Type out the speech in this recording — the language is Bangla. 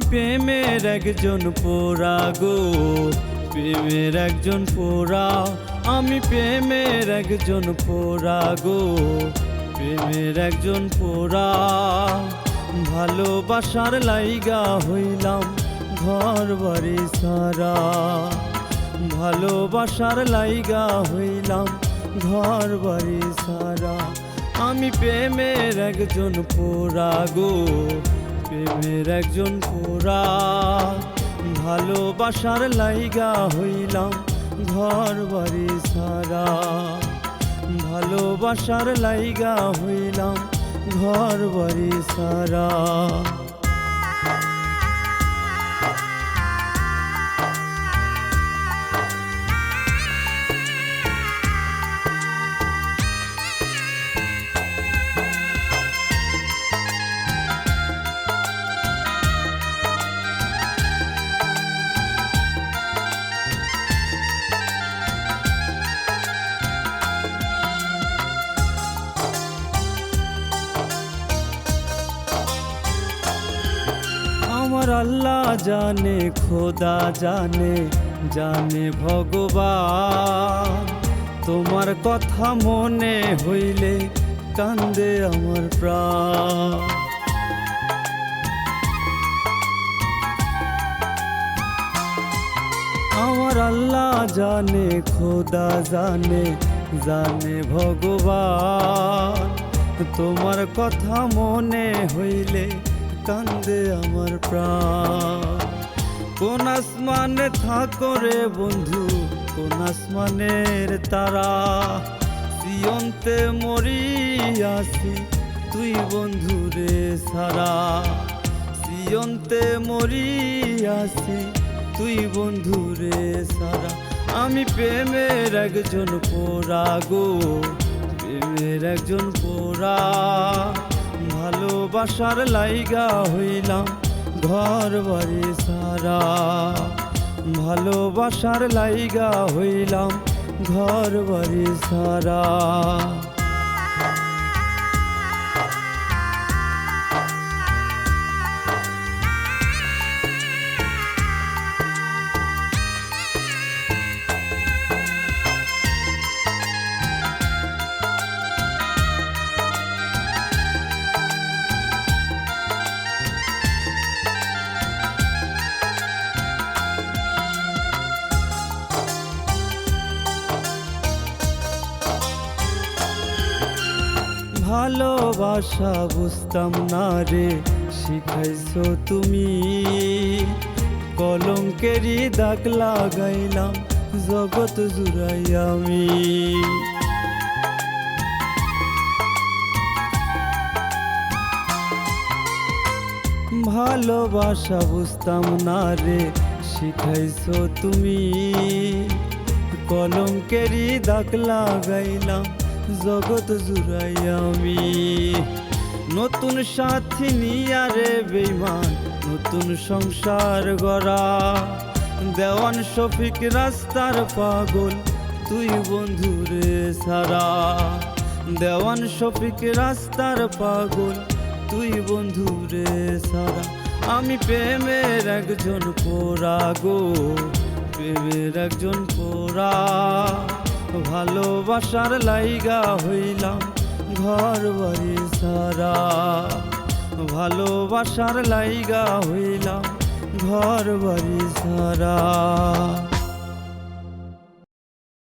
প্রেমের একজন পোড়া গো, প্রেমের একজন পোড়া। আমি প্রেমের একজন পোড়া গো, প্রেমের একজন পোড়া। ভালোবাসার লাইগা হইলাম ঘর বাড়ি সারা। ভালোবাসার লাইগা হইলাম ঘর বাড়ি সারা। আমি প্রেমের একজন পোড়া গো প্রেমের একজন পোড়া, ভালোবাসার লাইগা হইলাম ঘর বাড়ি সারা। ভালোবাসার লাইগা হইলাম ঘর বাড়ি সারা। আমার আল্লাহ জানে, খোদা জানে জানে ভগবান। তোমার কথা মনে হইলে কান্দে আমার প্রাণ। আমার আল্লাহ জানে, খোদা জানে জানে ভগবান। তোমার কথা মনে হইলে কান্দে আমার প্রাণ। কোন আসমানে থাকো রে বন্ধু, কোন আসমানের তারা। সিয়ন্তে মরি আসি তুই বন্ধু রে সারা। সিয়ন্তে মরি আসি তুই বন্ধু রে সারা। আমি প্রেমের একজন পোড়া গো, প্রেমের একজন পোড়া। ভালোবাসার লাইগা হইলাম ঘর বাড়ি সারা। ভালোবাসার লাইগা হইলাম ঘর বাড়ি সারা। ভালোবাসা বুঝতাম না রে, শিখাইছো তুমি। কলঙ্কেরই দাগ লাগাইলাম, জগৎ জুড়াই আমি। ভালোবাসা বুঝতাম না রে, শিখাইছো তুমি। কলঙ্কেরই দাগ লাগাইলাম জগৎ জুড়াই আমি। নতুন সাথী নিয়ারে বেইমান নতুন সংসার গড়া। দেওয়ান শফিক রাস্তার পাগল, তুই বন্ধুরে সারা। দেওয়ান শফিক রাস্তার পাগল, তুই বন্ধুরে সারা। আমি প্রেমের একজন পোড়া গো, প্রেমের একজন পোড়া। ভালোবাসার লাইগা হইলাম ঘর বাড়ি সারা। ভালোবাসার লাইগা হইলাম ঘর বাড়ি সারা।